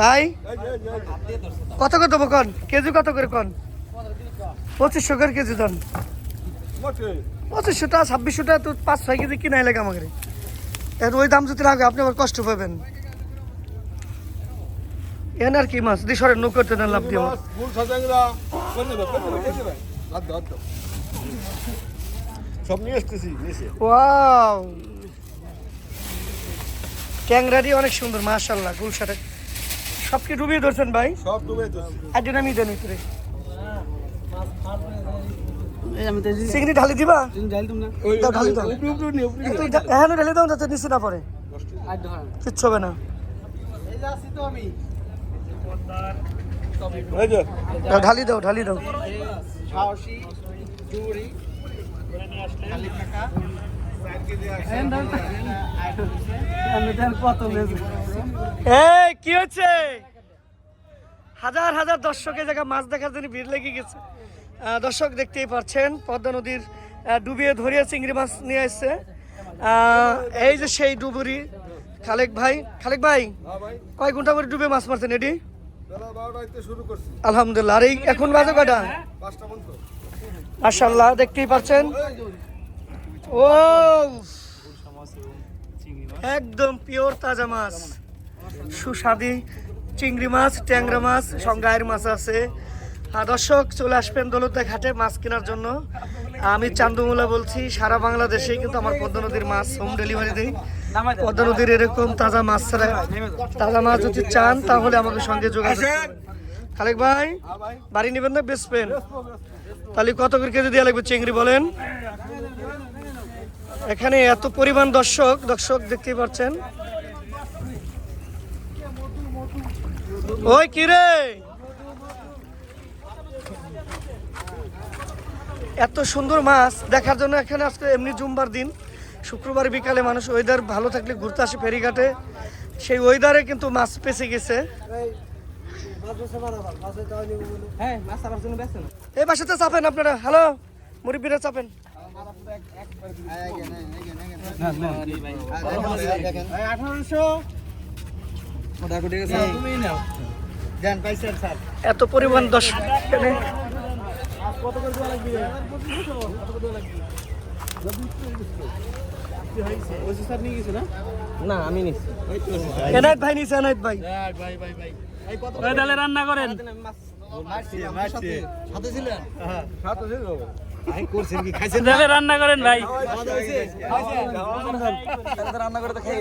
ভাই? কত কত কন? কেজি কত করে কন? পঁচিশশো করে কেজি দেন। পঁচিশশো টাকা ছাব্বিশশো টাকা তো পাঁচ, ছয় কেজি কিনা লাগে আমাকে এর ওই দাম যদি লাগে আপনি আবার কষ্ট পাবেন। এন আর কি মাছ? দি সরেন নৌ করতে দেন লাভ দিয়ে ট্যাংরাটি অনেক সুন্দর মাশাল্লাহ গুলশাটা সব কি ডুবিয়ে ধরছেন ভাই? সব ডুবে ধরছি। আজ আমি দেন ভিতরে। চিংড়ি ঢালি দিবা? ঢালি দাও। ঢেলে দাও। যাতে নিচে না পড়ে। কিচ্ছু হবে না। এই যে আছি তো আমি। এই যে। দাও, ঢালি দাও ঢালি দাও। সাহসী এই, কি হচ্ছে হাজার হাজার দর্শকের জায়গা মাছ দেখার জন্য ভিড় লেগে গেছে। দর্শক দেখতেই পাচ্ছেন, পদ্মা নদীর ডুবিয়ে ধরিয়ে চিংড়ি মাছ নিয়ে আসছে। এই যে সেই ডুবুরি, খালেক ভাই খালেক ভাই, কয় ঘণ্টা করে ডুবে মাছ মারছেন এটি আলহামদুলিল্লাহ, আর এই এখন বাজে কয়টা? পর্যন্ত দেখতেই পাচ্ছেন। ও! একদম পিওর তাজা মাছ। সুস্বাদি চিংড়ি মাছ ট্যাংরা মাছ সঙ্গায়ের মাছ আছে। আর দর্শক চলে আসবেন দৌলতদা ঘাটে মাছ কেনার জন্য। আমি চান্দুমুলা বলছি সারা বাংলাদেশে কিন্তু আমার পদ্মা নদীর মাছ হোম ডেলিভারি দিই। পদ্মা নদীর এরকম তাজা মাছ ছাড়া তাজা মাছ যদি চান তাহলে আমাকে সঙ্গে যোগাযোগ খালেক ভাই ভাই বাড়ি নেবেন না বেচবেন? তাহলে কত করে কেজি দেওয়া লাগবে চিংড়ি বলেন? এখানে এত পরিমাণ দর্শক দর্শক দেখতে পাচ্ছেন। ওই কি রে? এত সুন্দর মাছ দেখার জন্য এখানে আজকে এমনি জুমবার দিন। শুক্রবার বিকালে মানুষ ওয়েদার ভালো থাকলে ঘুরতে আসে ফেরিঘাটে। সেই ওয়েদারে কিন্তু মাছ পেছে গেছে। হ্যাঁ এই বাসাতে চাপেন আপনারা। হ্যালো মুরব্বীরা চাপেন। এত পরিমাণ দর্শক এখানে। কত করে দেওয়া লাগবে কত করে দেওয়া লাগবে ওই স্যার নিয়ে গেছে না না আমি নিচ্ছি। এনায়ত ভাই এনায়ত ভাই ভাই ভাই। ভাই এই তাহলে রান্না করেন। মারছি মারছি সাথে ছিলেন ছিল। আমি করছেন কি? খাইছেন রান্না করেন ভাই। রান্না করে তো খাই।